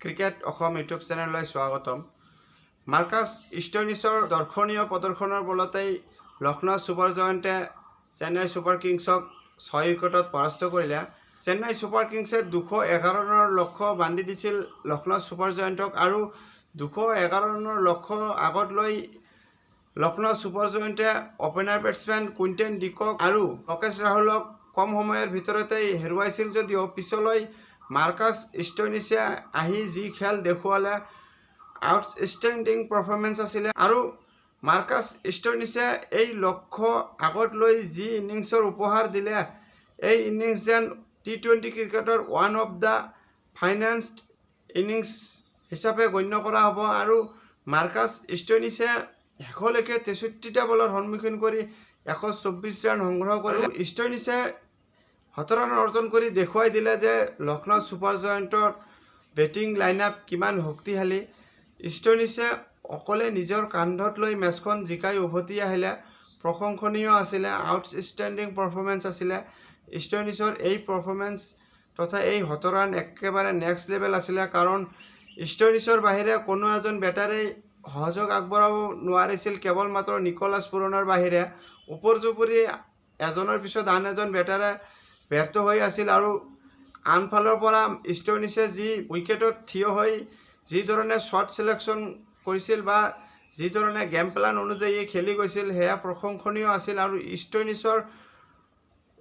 Cricket অসম YouTube চেনেললৈ স্বাগতম। Marcus ইষ্টনিছৰ দৰ্শনীয় প্ৰদৰ্শনৰ বলতেই লক্ষ্ণৌ ছুপাৰ জয়ণ্টে চেন্নাই ছুপাৰ কিংছক ছয় উইকেটত পৰাস্ত কৰিলে। চেন্নাই ছুপাৰ কিংছে দুশ এঘাৰ ৰানৰ লক্ষ্য বান্ধি দিছিল লক্ষ্ণৌ ছুপাৰ জয়ণ্টক আৰু দুশ এঘাৰ ৰানৰ লক্ষ্য আগত লৈ Lucknow super জয়ণ্টে opener batsmen Quinton de Kock আৰু লোকেশ ৰাহুলক কম সময়ৰ ভিতৰতেই হেৰুৱাইছিল যদিও পিছলৈ মাৰ্কাছ ষ্টইনিছে আহি যি খেল দেখুৱালে আউটষ্টেণ্ডিং পাৰফৰ্মেঞ্চ আছিলে। আৰু মাৰ্কাছ ষ্টইনিছে এই লক্ষ্য আগত লৈ যি ইনিংছৰ উপহাৰ দিলে, এই ইনিংছ যেন টি টুৱেণ্টি ক্ৰিকেটৰ one of the finest innings হিচাপে গণ্য কৰা হ'ব। আৰু মাৰ্কাছ ষ্টইনিছে শেষলৈকে তেষষ্ঠিটা বলৰ সন্মুখীন কৰি এশ চৌব্বিছ ৰান সংগ্ৰহ কৰিলে। ষ্টইনিছে ৰান অৰ্জন কৰি দেখুৱাই দিলে যে লক্ষ্ণৌ ছুপাৰ জয়ণ্টৰ বেটিং লাইন আপ কিমান শক্তিশালী। ষ্টইনিছে অকলে নিজৰ কান্ধত লৈ মেচখন জিকাই উভতি আহিলে। প্ৰশংসনীয় আছিলে, আউটষ্টেণ্ডিং পাৰফৰ্মেঞ্চ আছিলে। ষ্টইনিছৰ এই পাৰফৰ্মেঞ্চ তথা এই ৰান একেবাৰে নেক্সট লেভেল আছিলে কাৰণ ষ্টইনিছৰ বাহিৰে কোনো এজন বেটাৰেই সহযোগ আগবঢ়াব নোৱাৰিছিল। কেৱল মাত্ৰ নিকলাছ পুৰণৰ বাহিৰে। ওপৰজুপুৰি এজনৰ পিছত আন এজন বেটাৰে ব্যৰ্থ হৈ আছিল আৰু আনফালৰ পৰা ষ্টইনিছে যি উইকেটত থিয় হৈ যিধৰণে শ্বট চিলেকশ্যন কৰিছিল বা যিধৰণে গেম প্লান অনুযায়ী খেলি গৈছিল সেয়া প্ৰশংসনীয় আছিল আৰু ষ্টইনিছৰ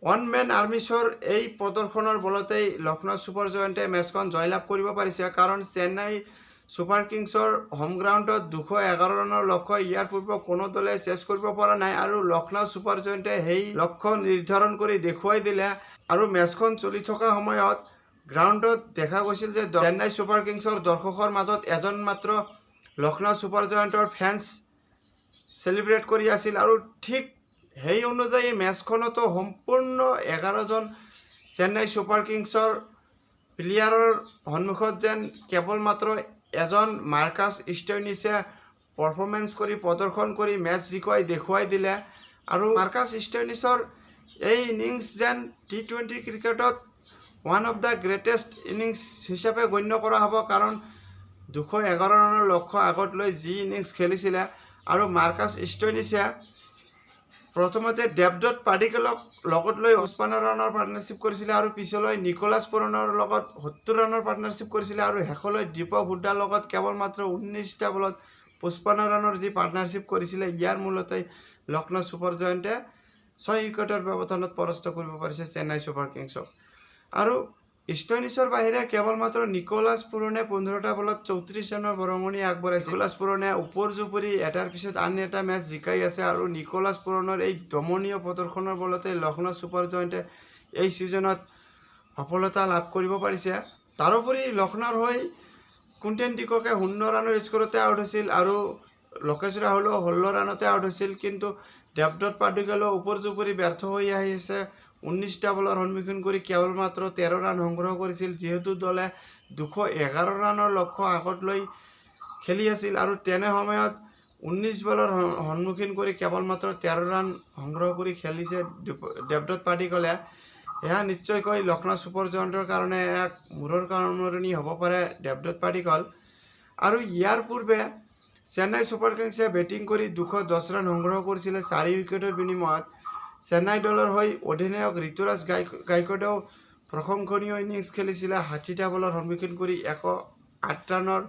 ওৱান মেন আৰ্মিছৰ এই প্ৰদৰ্শনৰ বলতেই লক্ষ্ণৌ ছুপাৰ জয়ণ্টে মেচখন জয়লাভ কৰিব পাৰিছে। কাৰণ চেন্নাই ছুপাৰ কিংছৰ হোম গ্ৰাউণ্ডত দুশ এঘাৰ ৰানৰ লক্ষ্য ইয়াৰ পূৰ্বে কোনো দলে চেছ কৰিব পৰা নাই আৰু লক্ষ্ণৌ ছুপাৰ জয়ণ্টে সেই লক্ষ্য নিৰ্ধাৰণ কৰি দেখুৱাই দিলে। আৰু মেচখন চলি থকা সময়ত গ্ৰাউণ্ডত দেখা গৈছিল যে চেন্নাই ছুপাৰ কিংছৰ দৰ্শকৰ মাজত এজন মাত্ৰ লক্ষ্ণৌ ছুপাৰ জয়ণ্টৰ ফেন্স চেলিব্ৰেট কৰি আছিল আৰু ঠিক সেই অনুযায়ী মেচখনতো সম্পূৰ্ণ এঘাৰজন চেন্নাই ছুপাৰ কিংছৰ প্লেয়াৰৰ সন্মুখত যেন কেৱল মাত্ৰ এজন মাৰ্কাছ ষ্টইনিছে পাৰফৰ্মেঞ্চ কৰি প্ৰদৰ্শন কৰি মেচ জিকুৱাই দেখুৱাই দিলে আৰু মাৰ্কাছ ষ্টইনিছৰ এই ইনিংছ যেন টি টুৱেণ্টি ক্ৰিকেটত one of the greatest innings হিচাপে গণ্য কৰা হ'ব। কাৰণ দুশ এঘাৰ ৰানৰ লক্ষ্য আগত লৈ যি ইনিংছ খেলিছিলে আৰু মাৰ্কাছ ষ্টইনিছে প্ৰথমতে দেৱদত্ত পাডিকেলক লগত লৈ পঁচপন্ন ৰানৰ পাৰ্টনাৰশ্বিপ কৰিছিলে আৰু পিছলৈ নিকলাছ পুৰণৰ লগত সত্তৰ ৰানৰ পাৰ্টনাৰশ্বিপ কৰিছিলে আৰু শেষলৈ দীপক হুডাৰ লগত কেৱল মাত্ৰ ঊনৈছটা বলত পঁচপন্ন ৰানৰ যি পাৰ্টনাৰশ্বিপ কৰিছিলে, ইয়াৰ মূলতে লক্ষ্ণৌ ছুপাৰ জয়ণ্টে ছয় উইকেটৰ ব্যৱধানত পৰাস্ত কৰিব পাৰিছে চেন্নাই ছুপাৰ কিংছক আৰু ষ্টইনিছৰ বাহিৰে কেৱল মাত্ৰ নিকলাছ পুৰণে পোন্ধৰটা বলত চৌত্ৰিছ ৰানৰ বৰঙণি আগবঢ়াইছে। নিকলাছ পুৰণে ওপৰ জুপুৰি এটাৰ পিছত আন এটা মেচ জিকাই আছে আৰু নিকলাছ পুৰণৰ এই দমনীয় প্ৰদৰ্শনৰ বলতে লক্ষ্ণৌ ছুপাৰ জয়ণ্টে এই ছিজনত সফলতা লাভ কৰিব পাৰিছে। তাৰোপৰি লক্ষ্ণৌৰ হৈ কুইণ্টেন ডিককে শূন্য ৰানৰ স্ক'ৰতে আউট হৈছিল আৰু লোকেশ ৰাহুলো ষোল্ল ৰানতে আউট হৈছিল। কিন্তু দেৱদত্ত পাডিকেলো ওপৰ জুপুৰি ব্যৰ্থ হৈ আহিছে ঊনৈছটা বলৰ সন্মুখীন কৰি কেৱল মাত্ৰ তেৰ ৰান সংগ্ৰহ কৰিছিল যিহেতু দলে দুশ এঘাৰ ৰানৰ লক্ষ্য আগত লৈ খেলি আছিল আৰু তেনে সময়ত ঊনৈছ বলৰ সন- সন্মুখীন কৰি কেৱল মাত্ৰ তেৰ ৰান সংগ্ৰহ কৰি খেলিছে দেৱদত্ত পাডিকলে এয়া নিশ্চয়কৈ লক্ষ্ণৌ ছুপাৰ জয়ণ্টৰ কাৰণে এক মূৰৰ কামৰণি হ'ব পাৰে দেৱদত্ত পাডিকল আৰু ইয়াৰ পূৰ্বে চেন্নাই ছুপাৰ কিংছে বেটিং কৰি দুশ দহ ৰান সংগ্ৰহ কৰিছিলে চাৰি উইকেটৰ বিনিময়ত। চেন্নাই দলৰ হৈ অধিনায়ক ঋতুৰাজ গাই গাইকোডেও প্ৰশংসনীয় ইনিংছ খেলিছিলে। ষাঠিটা বলৰ সন্মুখীন কৰি এশ আঠ ৰানৰ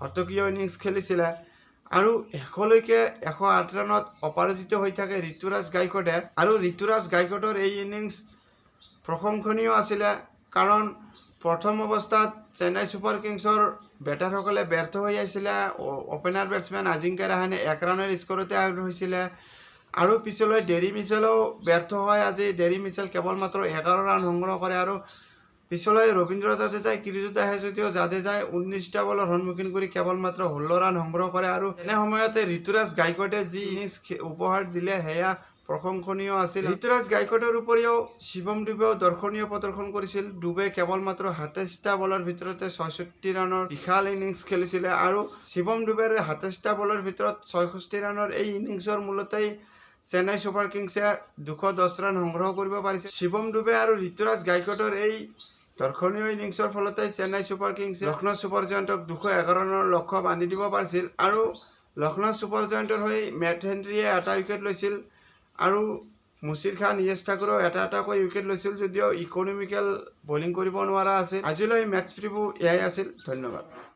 শতকীয় ইনিংছ খেলিছিলে। আৰু শেষলৈকে এশ আঠ ৰানত অপৰাজিত হৈ থাকে ঋতুৰাজ গাইকোডে আৰু ঋতুৰাজ গাইকোডৰ এই ইনিংছ প্ৰশংসনীয় আছিলে। কাৰণ প্ৰথম অৱস্থাত চেন্নাই ছুপাৰ কিংছৰ বেটাৰসকলে ব্যৰ্থ হৈ আহিছিলে। অপেনাৰ বেটছমেন আজিংক্য ৰাহানে এক ৰানৰ স্ক'ৰতে আউট হৈছিলে। আৰু পিছলৈ ডেৰি মিচেলেও ব্যৰ্থ হয় আজি। ডেৰি মিচেল কেৱল মাত্ৰ এঘাৰ ৰান সংগ্ৰহ কৰে আৰু পিছলৈ ৰবীন্দ্ৰ জাদেজাই ক্ৰিজত আহে যদিও জাদেজাই ঊনৈছটা বলৰ সন্মুখীন কৰি কেৱল মাত্ৰ ষোল্ল ৰান সংগ্ৰহ কৰে। আৰু এনে সময়তে ঋতুৰাজ গাইকোডে যি ইনিংছ উপহাৰ দিলে সেয়া প্ৰশংসনীয় আছিল। ঋতুৰাজ গাইকোডৰ উপৰিও শিৱম ডুবেও দৰ্শনীয় প্ৰদৰ্শন কৰিছিল। ডুবে কেৱল মাত্ৰ সাতাইছটা বলৰ ভিতৰতে ছয়ষষ্ঠি ৰানৰ বিশাল ইনিংছ খেলিছিলে আৰু শিৱম ডুবেৰ সাতাইছটা বলৰ ভিতৰত ছয়ষষ্ঠি ৰানৰ এই ইনিংছৰ মূলতেই চেন্নাই ছুপাৰ কিংছে দুশ দহ ৰান সংগ্ৰহ কৰিব পাৰিছে শিৱম ডুবে আৰু ঋতুৰাজ গাইকোডৰ এই দৰ্শনীয় ইনিংছৰ ফলতে চেন্নাই ছুপাৰ কিংছে লক্ষ্ণৌ ছুপাৰ জয়ণ্টক দুশ এঘাৰ ৰানৰ লক্ষ্য বান্ধি দিব পাৰিছিল আৰু লক্ষ্ণৌ ছুপাৰ জয়ণ্টৰ হৈ মেট হেনৰীয়ে এটা উইকেট লৈছিল। আৰু মুচিৰ খান য়েছ ঠাকুৰেও এটা এটাকৈ উইকেট লৈছিল যদিও ইকনমিকেল বলিং কৰিব নোৱাৰা আছিল। আজিলৈ মেটচ প্ৰিভিউ এয়াই আছিল। ধন্যবাদ।